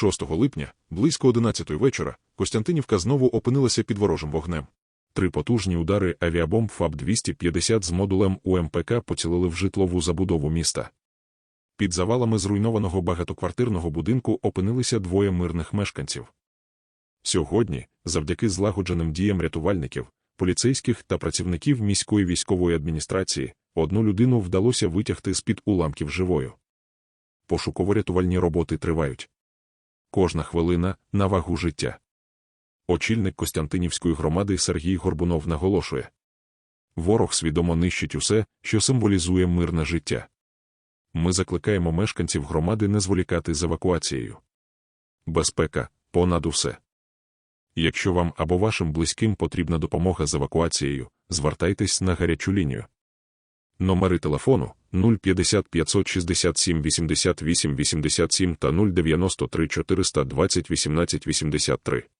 6 липня, близько 11 вечора, Костянтинівка знову опинилася під ворожим вогнем. Три потужні удари авіабомб ФАБ-250 з модулем УМПК поцілили в житлову забудову міста. Під завалами зруйнованого багатоквартирного будинку опинилися двоє мирних мешканців. Сьогодні, завдяки злагодженим діям рятувальників, поліцейських та працівників міської військової адміністрації, одну людину вдалося витягти з-під уламків живою. Пошуково-рятувальні роботи тривають. Кожна хвилина на вагу життя. Очільник Костянтинівської громади Сергій Горбунов наголошує: ворог свідомо нищить усе, що символізує мирне життя. Ми закликаємо мешканців громади не зволікати з евакуацією. Безпека понад усе. Якщо вам або вашим близьким потрібна допомога з евакуацією, звертайтесь на гарячу лінію. Номери телефону 050 567 88 87 та 093 420 18 83.